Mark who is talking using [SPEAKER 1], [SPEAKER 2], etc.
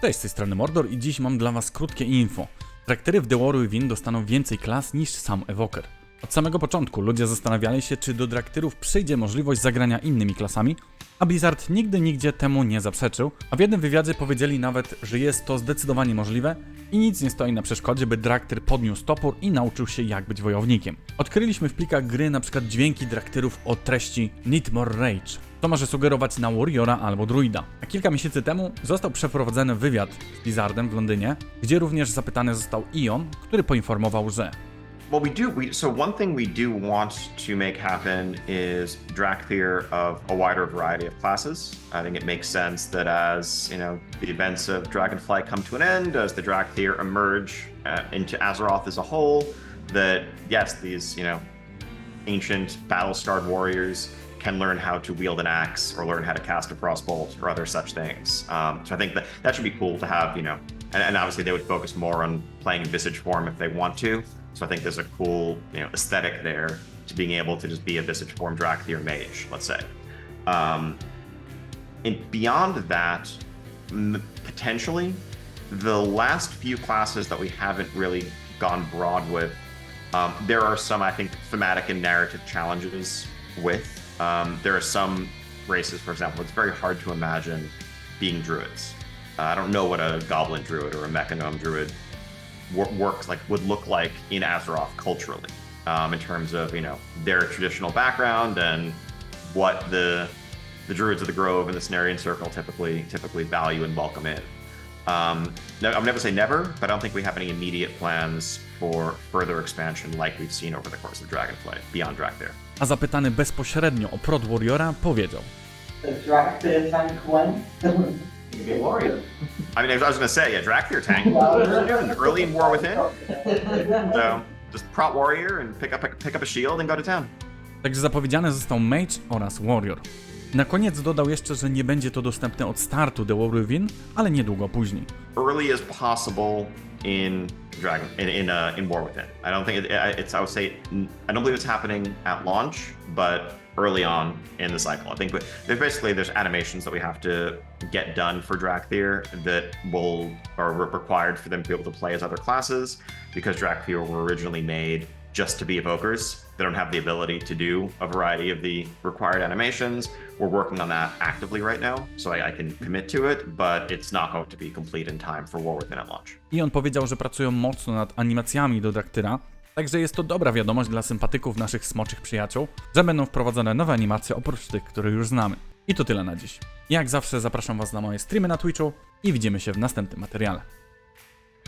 [SPEAKER 1] Cześć, z tej strony Mordor i dziś mam dla was krótkie info. Traktory w The War Within dostaną więcej klas niż sam Evoker. Od samego początku ludzie zastanawiali się, czy do Draktyrów przyjdzie możliwość zagrania innymi klasami, a Blizzard nigdy nigdzie temu nie zaprzeczył, a w jednym wywiadzie powiedzieli nawet, że jest to zdecydowanie możliwe i nic nie stoi na przeszkodzie, by Draktyr podniósł topór i nauczył się jak być wojownikiem. Odkryliśmy w plikach gry przykład dźwięki Draktyrów o treści Need More Rage, to może sugerować na Warriora albo Druida. A kilka miesięcy temu został przeprowadzony wywiad z Blizzardem w Londynie, gdzie również zapytany został Ion, który poinformował, że
[SPEAKER 2] Well, we do. We so one thing we do want to make happen is Drakthir of a wider variety of classes. I think it makes sense that as you know the events of Dragonflight come to an end, as the Drakthir emerge uh, into Azeroth as a whole, that yes, these you know ancient battle-scarred warriors can learn how to wield an axe or learn how to cast a crossbolt or other such things. Um, so I think that that should be cool to have, you know, and, and obviously they would focus more on playing in Visage form if they want to. So I think there's a cool, you know, aesthetic there to being able to just be a Visage form Drakthir mage, let's say. Um, and beyond that, m- potentially, the last few classes that we haven't really gone broad with, um, there are some, I think, thematic and narrative challenges with. Um, there are some races, for example, it's very hard to imagine being druids. Uh, I don't know what a goblin druid or a mechanome druid wor- works like would look like in Azeroth culturally, um, in terms of you know their traditional background and what the the druids of the grove and the Cenarian circle typically typically value and welcome in. Um, no, I'll never say never, but I don't think we have any immediate plans for further expansion like we've seen over the course of Dragonflight beyond Drakthir.
[SPEAKER 1] a zapytany bezpośrednio o prod Warriora powiedział
[SPEAKER 3] The Drakthir tank when?
[SPEAKER 2] Be warrior. I mean, I was going to say, yeah, Drakthir tank. Early in War Within, so just prot warrior and pick up pick up a shield and go to town.
[SPEAKER 1] Także zapowiedziany został Mage oraz Warrior. Na koniec dodał jeszcze, że nie będzie to dostępne od startu The War Within, ale niedługo później.
[SPEAKER 2] early as possible in Dragon in in, uh, in War Within. I don't think it, it's. I would say I don't believe it's happening at launch, but early on in the cycle. I think there's basically there's animations that we have to get done for Drakthir that will are required for them to be able to play as other classes because Drakthir were originally made just to be evokers. They don't have the ability to do a variety of the required animations. We're working on that actively right now, so I, I can commit to it, but it's not going to be complete in time for War Within at launch.
[SPEAKER 1] I on powiedział, że pracują mocno nad animacjami do Draktyra, także jest to dobra wiadomość dla sympatyków naszych smoczych przyjaciół, że będą wprowadzone nowe animacje oprócz tych, które już znamy. I to tyle na dziś. Jak zawsze zapraszam Was na moje streamy na Twitchu i widzimy się w następnym materiale.